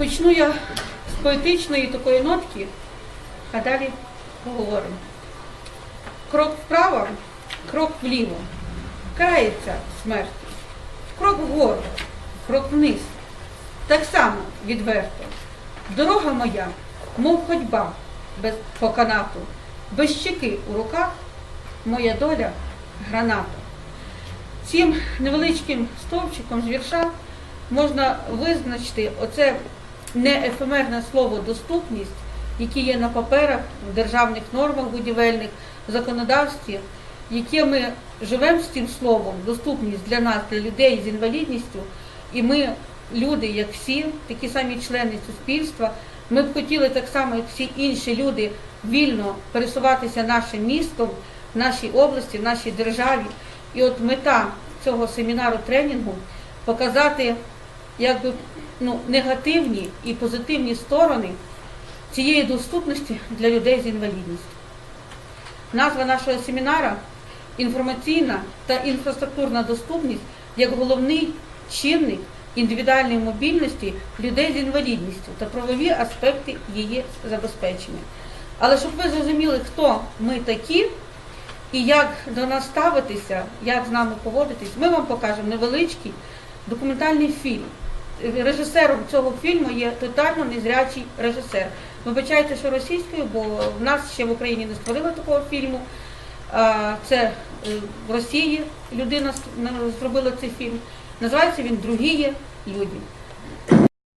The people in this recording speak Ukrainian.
Почну я з поетичної такої нотки, а далі поговоримо. Крок вправо, крок вліво. Карається смерть. Крок вгору, крок вниз. Так само відверто. Дорога моя, мов ходьба без по канату, без щеки у руках, моя доля граната. Цим невеличким стовпчиком з вірша можна визначити оце неефемерне слово доступність, яке є на паперах, в державних нормах будівельних, в законодавстві, яке ми живемо з цим словом, доступність для нас, для людей з інвалідністю, і ми, люди, як всі, такі самі члени суспільства, ми б хотіли так само, як всі інші люди, вільно пересуватися нашим містом, в нашій області, в нашій державі. І от мета цього семінару тренінгу показати якби, ну, негативні і позитивні сторони цієї доступності для людей з інвалідністю. Назва нашого семінара інформаційна та інфраструктурна доступність як головний чинник індивідуальної мобільності людей з інвалідністю та правові аспекти її забезпечення. Але щоб ви зрозуміли, хто ми такі і як до нас ставитися, як з нами поводитись, ми вам покажемо невеличкий документальний фільм. Режисером цього фільму є тотально незрячий режисер. Вибачайте, що російською, бо в нас ще в Україні не створили такого фільму. Це е, в Росії людина зробила цей фільм. Називається він Другі люди.